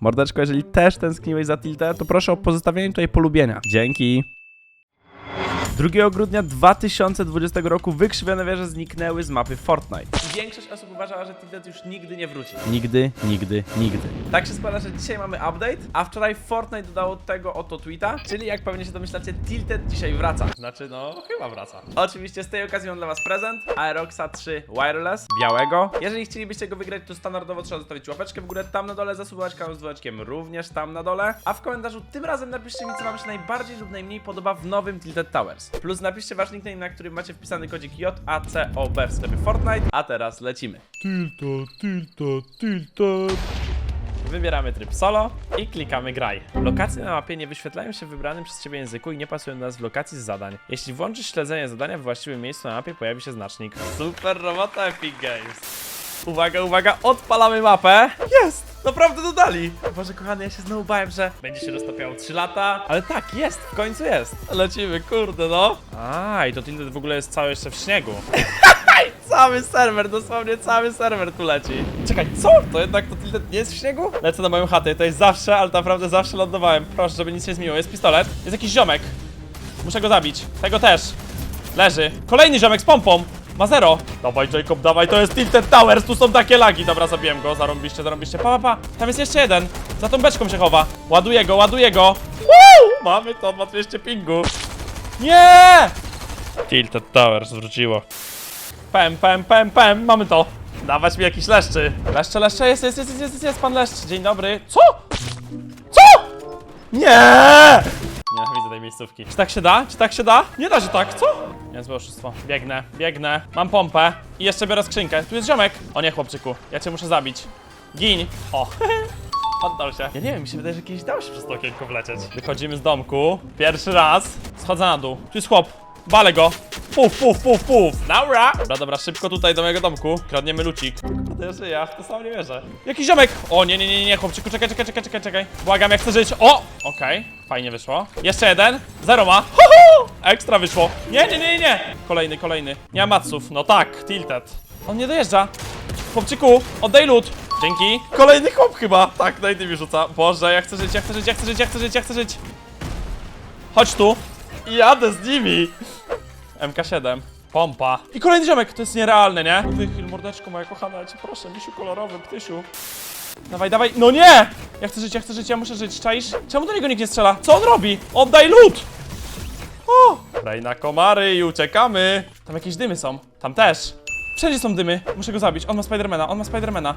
Mordeczko, jeżeli też tęskniłeś za Tilted, to proszę o pozostawienie tutaj polubienia. Dzięki. 2 grudnia 2020 roku wykrzywione wieże zniknęły z mapy Fortnite. Większość osób uważała, że Tilted już nigdy nie wróci. Nigdy, nigdy, nigdy. Tak się składa, że dzisiaj mamy update, a wczoraj Fortnite dodało tego oto tweeta, czyli jak pewnie się domyślacie, Tilted dzisiaj wraca. Znaczy, no, chyba wraca. Oczywiście z tej okazji mam dla was prezent, Aeroxa 3 Wireless, białego. Jeżeli chcielibyście go wygrać, to standardowo trzeba zostawić łapeczkę w górę tam na dole, zasubować kanał z dzwoneczkiem również tam na dole, a w komentarzu tym razem napiszcie mi, co wam się najbardziej lub najmniej podoba w nowym Tilted Towers. Plus napiszcie wasz nickname, na którym macie wpisany kodzik JACOB w sklepie Fortnite, a teraz lecimy. Tilted, Tilted, Tilted. Wybieramy tryb solo i klikamy graj. Lokacje na mapie nie wyświetlają się w wybranym przez Ciebie języku i nie pasują do nas w lokacji z zadań. Jeśli włączysz śledzenie zadania w właściwym miejscu na mapie, pojawi się znacznik. Super robota Epic Games. Uwaga, uwaga, odpalamy mapę. Jest! Naprawdę dodali! Boże kochany, ja się znowu bałem, że będzie się roztapiało 3 lata, ale tak, jest, w końcu jest. Lecimy, kurde no. A, i to Tilted w ogóle jest cały jeszcze w śniegu. Cały serwer, dosłownie cały serwer tu leci. Czekaj, co? To jednak to Tilted nie jest w śniegu? Lecę na moją chatę, to jest zawsze, ale naprawdę zawsze lądowałem. Proszę, żeby nic nie zmieniło. Jest pistolet, jest jakiś ziomek. Muszę go zabić. Tego też. Leży. Kolejny ziomek z pompą. Ma zero. Dawaj, Jacob, dawaj, to jest Tilted Towers, tu są takie lagi. Dobra, zabiłem go, zarąbiście, zarąbiście. Pa, pa, pa. Tam jest jeszcze jeden. Za tą beczką się chowa. Ładuję go, ładuję go. Woo! Mamy to, ma 200 pingu. Nie! Tilted Towers wróciło. Pem, pem, pem, pem, mamy to. Dawać mi jakiś leszczy. Leszcze, leszcze, jest, jest, jest, jest, jest, jest pan leszcz. Dzień dobry. Co? Co? Nie! Nienawidzę tej miejscówki. Czy tak się da? Czy tak się da? Nie da się tak, co? Niezłe oszustwo. Biegnę, biegnę. Mam pompę i jeszcze biorę skrzynkę. Tu jest ziomek. O nie, chłopczyku. Ja cię muszę zabić. Gin. O. Oddał się. Ja nie wiem, mi się wydaje, że kiedyś dało się przez to okienko wlecieć. Wychodzimy z domku. Pierwszy raz. Schodzę na dół. Tu jest chłop. Balę go. Puf, puf, puf, puf. Dobra. Dobra, dobra, szybko tutaj do mojego domku. Kradniemy lucik. Kurde, ja żyję, ja w to sam nie wierzę. Jakiś ziomek. O, nie, nie, nie, nie, chłopczyku, czekaj, czekaj, czekaj, czekaj, czekaj. Błagam, jak chcę żyć. O! Okej, fajnie wyszło. Jeszcze jeden. Zero ma. Ho! Ekstra wyszło. Nie, nie, nie, nie. Kolejny, kolejny. Nie ma maców. No tak, tilted. On nie dojeżdża. Chłopczyku, oddaj lód. Dzięki. Kolejny chłop chyba. Tak, najdy mi rzuca. Boże, ja chcę żyć, ja chcę żyć, ja chcę żyć, ja chcę żyć, ja chcę żyć. Chodź tu. Jadę z nimi. MK7. Pompa. I kolejny ziomek, to jest nierealne, nie? Wychyl mordeczko moja kochana, ja cię proszę, misiu kolorowy, ptysiu. Dawaj, dawaj, no nie! Ja chcę żyć, ja chcę żyć, ja muszę żyć, czaisz? Czemu do niego nikt nie strzela? Co on robi? Oddaj lód! O! Daj na komary i uciekamy. Tam jakieś dymy są, tam też. Wszędzie są dymy, muszę go zabić, on ma Spidermana, on ma Spidermana.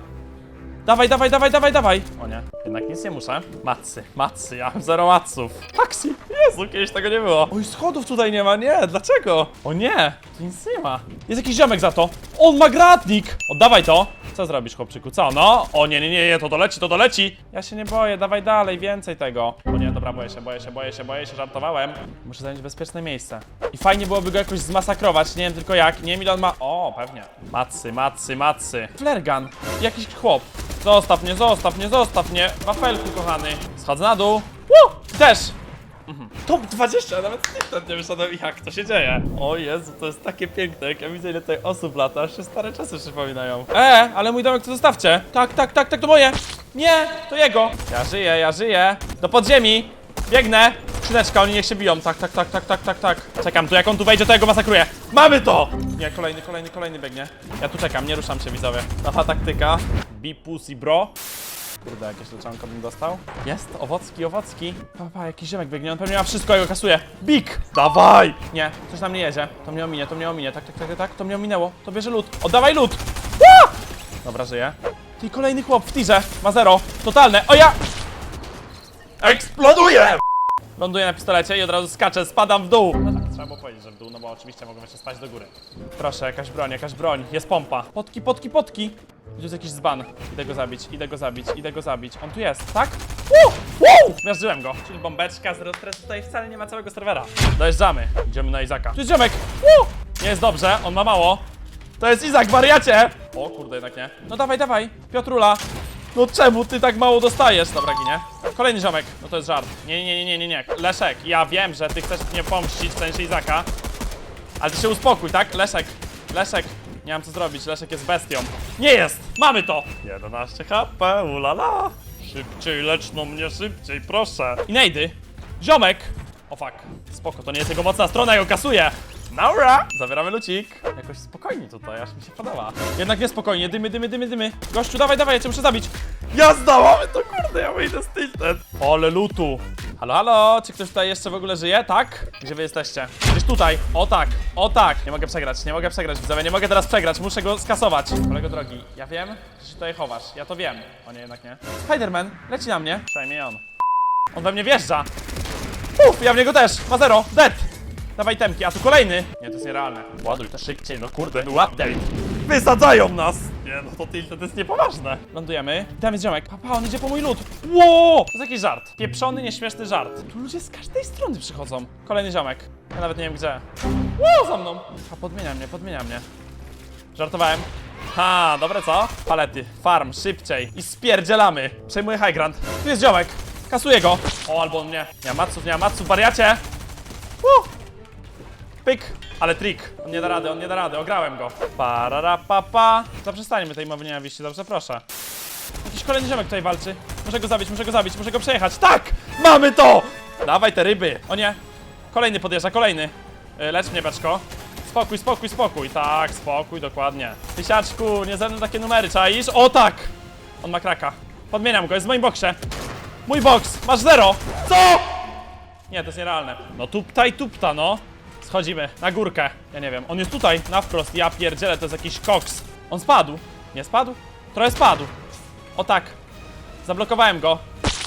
Dawaj, dawaj, dawaj, dawaj, dawaj! O nie, jednak nic nie muszę. Macy, macy, ja mam zero maców. Taksi! Jezu, kiedyś tego nie było. Oj, schodów tutaj nie ma, nie, dlaczego? O nie, tu nic nie ma. Jest jakiś ziomek za to. On ma gratnik! Oddawaj to. Co zrobisz, chłopczyku, co? No? O nie, nie, nie, nie, to doleci, to doleci! Ja się nie boję, dawaj dalej, więcej tego. O nie, dobra, boję się, boję się, boję się, boję się, żartowałem. Muszę zająć bezpieczne miejsce. I fajnie byłoby go jakoś zmasakrować, nie wiem tylko jak. Nie wiem ile on ma... O, pewnie. Macy, macy, macy. Flergan. Jakiś chłop. Zostaw mnie, zostaw mnie, zostaw mnie. Wafelku, kochany. Schodzę na dół. Woo! Też. Mhm. Top 20, nawet TikTok nie wyszedłem jak to się dzieje. O Jezu, to jest takie piękne, jak ja widzę ile tutaj osób lata, aż się stare czasy przypominają. E, ale mój domek to zostawcie. Tak, tak, tak, tak, to moje. Nie, to jego. Ja żyję, ja żyję. Do podziemi. Biegnę. Skrzyneczka, oni niech się biją. Tak, tak, tak, tak, tak, tak, tak. Czekam tu, jak on tu wejdzie, to ja go masakruję. Mamy to! Nie, kolejny, kolejny, kolejny biegnie. Ja tu czekam, nie ruszam się, widzowie. Nowa taktyka. Be pussy bro. Kurde, jakieś leczonko bym dostał. Jest, owocki, owocki. Papa, jakiś ziemek biegnie, on pewnie ma wszystko, ja go kasuje. Big! Dawaj! Nie, coś na mnie jedzie. To mnie ominie, to mnie ominie. Tak, tak, tak, tak, to mnie ominęło. To bierze lód. Oddawaj lód! Dobra, żyje. Ty kolejny chłop w tirze. Ma zero. Totalne. O ja! Eksploduję! Ląduję na pistolecie i od razu skaczę, spadam w dół. No tak, trzeba było powiedzieć, że w dół, no bo oczywiście mogą jeszcze spać do góry. Proszę, jakaś broń, jakaś broń. Jest pompa. Potki, potki, potki. Tu jest jakiś dzban. Idę go zabić, idę go zabić, idę go zabić. On tu jest, tak? Woo! Zmiażdżyłem go. Czyli bombeczka, zero stresu, tutaj wcale nie ma całego serwera. Dojeżdżamy. Idziemy na Izaka. Tu jest ziomek. Nie jest dobrze, on ma mało. To jest Izak, wariacie! O kurde, jednak nie. No dawaj, dawaj, Piotrula. No czemu ty tak mało dostajesz? Dobra, ginie. Kolejny ziomek. No to jest żart. Nie, nie, nie, nie, nie, nie. Leszek, ja wiem, że ty chcesz mnie pomścić, w sensie Izaka. Ale ty się uspokój, tak? Leszek, Leszek. Nie mam co zrobić, Leszek jest bestią. Nie jest! Mamy to! 11 HP, ulala. Szybciej, lecz no mnie szybciej, proszę. I nejdy. Ziomek! O fuck. Spoko, to nie jest jego mocna strona, ja go kasuję. Naura! Zabieramy lucik. Jakoś spokojnie tutaj, aż mi się podoba. Jednak niespokojnie, dymy, dymy, dymy, dymy. Gościu, dawaj, dawaj, ja cię muszę zabić. Jazda, mamy to kurde, ja wyjdę z tilted. Ole lutu. Halo, halo, czy ktoś tutaj jeszcze w ogóle żyje? Tak? Gdzie wy jesteście? Gdzieś tutaj. O tak, o tak. Nie mogę przegrać, nie mogę przegrać, widzowie, nie mogę teraz przegrać, muszę go skasować. Kolego drogi, ja wiem, że się tutaj chowasz, ja to wiem. O nie, jednak nie. Spiderman, leci na mnie. Przejmie on. On we mnie wjeżdża. Uf, ja w niego też. Ma zero. Dead. Dawaj temki, a tu kolejny. Nie, to jest nierealne. Ładuj to szybciej, no kurde, był update. Wysadzają nas. Nie, no to tilted to jest niepoważne. Lądujemy. Tam jest ziomek. Papa, on idzie po mój lód. Ło! To jest jakiś żart. Pieprzony, nieśmieszny żart. Tu ludzie z każdej strony przychodzą. Kolejny ziomek. Ja nawet nie wiem gdzie. Ło, za mną. A podmienia mnie, podmienia mnie. Żartowałem. Ha, dobre co? Palety, farm, szybciej i spierdzielamy. Przejmuję high ground. Tu jest ziomek. Kasuję go. O, albo on mnie. Nie ma maców, nie ma maców, wariacie. Pyk. Ale trik. On nie da rady, on nie da rady. Ograłem go. Parara pa, pa. Zaprzestańmy tej mowy nienawiści, dobrze, proszę. Jakiś kolejny ziomek tutaj walczy. Muszę go zabić, muszę go zabić, muszę go przejechać. Tak! Mamy to! Dawaj te ryby. O nie. Kolejny podjeżdża, kolejny. Yy, lecz mnie, beczko. Spokój, spokój, spokój. Tak, spokój, dokładnie. Tysiaczku, nie ze mną takie numery, czaisz? O tak! On ma kraka. Podmieniam go, jest w moim boksie. Mój boks, masz zero! Co? Nie, to jest nierealne. No tupta i tupta, no. Schodzimy na górkę. Ja nie wiem, on jest tutaj, na wprost. Ja pierdzielę, to jest jakiś koks. On spadł. Nie spadł? Trochę spadł. O tak. Zablokowałem go.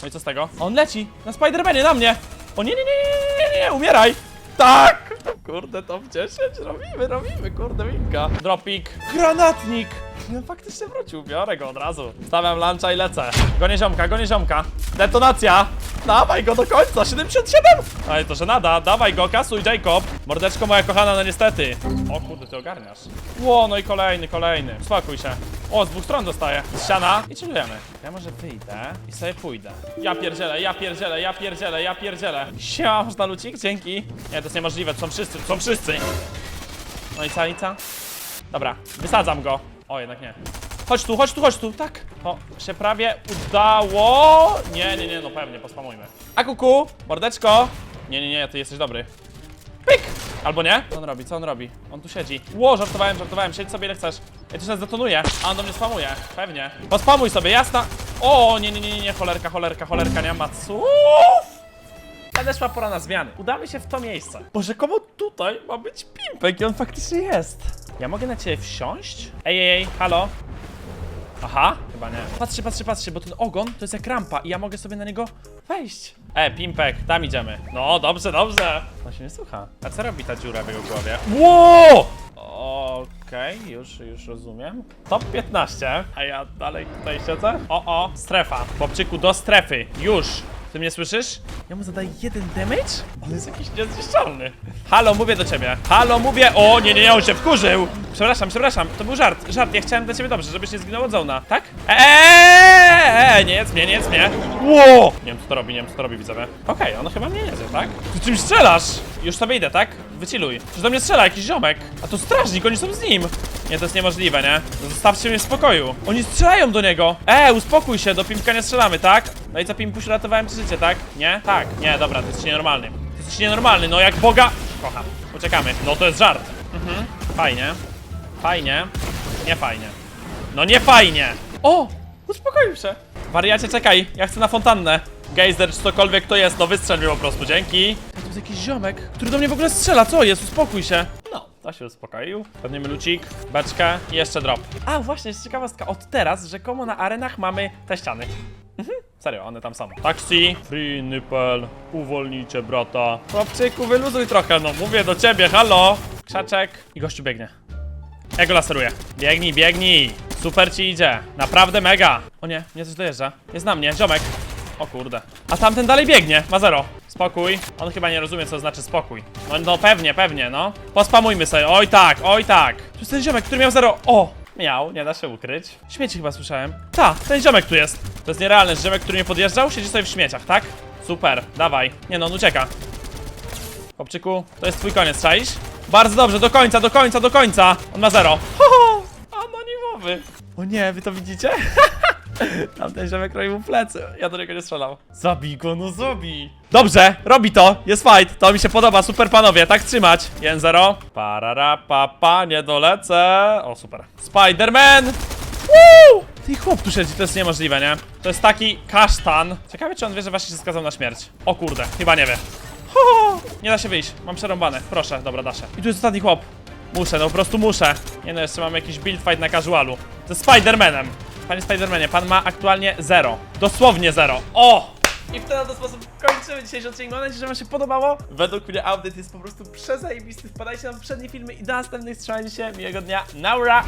No i co z tego? On leci na Spidermanie, na mnie. O nie, nie, nie, nie, nie, nie, nie, umieraj. Tak. Kurde, top 10 robimy, robimy, kurde, winka. Dropik. Granatnik. No faktycznie wrócił, biorę go od razu. Stawiam luncha i lecę. Gonię ziomka, gonię ziomka. Detonacja. Dawaj go do końca, 77. Ale to, że nada, dawaj go, kasuj Jacob. Mordeczko moja kochana, no niestety. O kurde, ty ogarniasz. Ło, no i kolejny, kolejny. Spokój się. O, z dwóch stron dostaję. Z siana i chillujemy. Ja może wyjdę i sobie pójdę. Ja pierdzielę, ja pierdzielę, ja pierdzielę, ja pierdzielę. Siema, można lucik? Dzięki. Nie, to jest niemożliwe, są wszyscy, są wszyscy. No i co, i co? Dobra, wysadzam go. O, jednak nie. Chodź tu, chodź tu, chodź tu, tak. To się prawie udało. Nie, nie, nie, no pewnie, pospamujmy. A kuku, mordeczko. Nie, nie, nie, ty jesteś dobry. Albo nie? Co on robi, co on robi? On tu siedzi. Ło, żartowałem, żartowałem, siedź sobie ile chcesz. Ja cię teraz detonuję, a on do mnie spamuje, pewnie. Pospamuj sobie, jasna. O, nie, nie, nie, nie, nie, cholerka, cholerka, cholerka, nie ma ców. Nadeszła pora na zmiany. Udamy się w to miejsce. Boże, komu tutaj ma być pimpek i on faktycznie jest. Ja mogę na ciebie wsiąść? Ej, ej, ej, halo? Aha, chyba nie. Patrzcie, patrzcie, patrzcie, bo ten ogon to jest jak rampa i ja mogę sobie na niego wejść. E, Pimpek, tam idziemy. No, dobrze, dobrze. On się nie słucha. A co robi ta dziura w jego głowie? Ło! Okej, już, już rozumiem. Top 15, a ja dalej tutaj siedzę. O, o, strefa. Chłopczyku, do strefy. Już. Ty mnie słyszysz? Ja mu zadaję jeden damage? On jest jakiś niezniszczalny. Halo, mówię do ciebie. Halo, mówię. O, nie, nie, nie, on się wkurzył. Przepraszam, przepraszam. To był żart. Żart, ja chciałem dla ciebie dobrze, żebyś nie zginął od zona, tak? Eee, nie jest mnie, nie jest mnie. Ło! Nie wiem, co to robi, nie wiem, co to robi, widzowie. Okej, on chyba mnie nie zje, tak? Ty czym strzelasz? Już sobie idę, tak? Wyciluj. Czy do mnie strzela jakiś ziomek? A to strażnik, oni są z nim. Nie, to jest niemożliwe, nie? No Zostawcie mnie w spokoju. Oni strzelają do niego. E, uspokój się, do Pimpka nie strzelamy, tak? No i co, Pimpuś, uratowałem ci życie, tak? Nie? Tak. Nie, dobra, to jest nienormalny. To jest nienormalny, no jak Boga... Kocham. Uciekamy. No to jest żart. Mhm. Fajnie. Fajnie. Nie fajnie. No nie fajnie. O! Uspokoił się. Wariacie, czekaj. Ja chcę na fontannę. Gejzer, czy cokolwiek to jest, no wystrzel mnie po prostu, dzięki. Jest jakiś ziomek, który do mnie w ogóle strzela, co jest? Uspokój się. No, to się uspokoił. Pewniemy lucik, beczkę i jeszcze drop. A, właśnie, jest ciekawostka. Od teraz rzekomo na arenach mamy te ściany. Mhm, serio, one tam są. Taksi, free nipple, uwolnijcie brata. Chłopczyku, wyluzuj trochę, no mówię do ciebie, halo. Krzaczek i gościu biegnie. Ja go laseruję. Biegnij, biegnij. Super ci idzie. Naprawdę mega. O nie, nie coś dojeżdża. Jest na mnie, ziomek. O kurde. A tamten dalej biegnie, ma zero. Spokój. On chyba nie rozumie, co znaczy spokój. No, no pewnie, pewnie, no. Pospamujmy sobie. Oj tak, oj tak. Tu jest ten ziomek, który miał zero. O! Miał, nie da się ukryć. Śmieci chyba słyszałem. Ta, ten ziomek tu jest. To jest nierealne, że ziomek, który nie podjeżdżał, siedzi sobie w śmieciach, tak? Super, dawaj. Nie no, on ucieka. Chłopczyku, to jest twój koniec, czaisz? Bardzo dobrze, do końca, do końca, do końca! On ma zero. Ho, ho, anonimowy. O nie, wy to widzicie? Tamten ziomek robi mu plecy. Ja do niego nie strzelał. Zabij go, no zabij. Dobrze, robi to. Jest fight. To mi się podoba. Super panowie, tak trzymać. 1-0. Parara, pa, pa, nie dolecę. O, super. Spider-Man! Woo! Ty chłop tu siedzi, to jest niemożliwe, nie? To jest taki kasztan. Ciekawe, czy on wie, że właśnie się skazał na śmierć. O kurde, chyba nie wie. Ho! Nie da się wyjść, mam przerąbane. Proszę, dobra, da się. I tu jest ostatni chłop. Muszę, no po prostu muszę. Nie no, jeszcze mam jakiś build fight na casualu. To z Spider-Manem. Panie Spider-Manie, pan ma aktualnie zero. Dosłownie zero. O! I w ten sposób kończymy dzisiejszy odcinek. Mam nadzieję, że wam się podobało. Według mnie update jest po prostu przezajebisty. Wpadajcie na poprzednie filmy i do następnych. Trzymajcie się. Miłego dnia. Naura!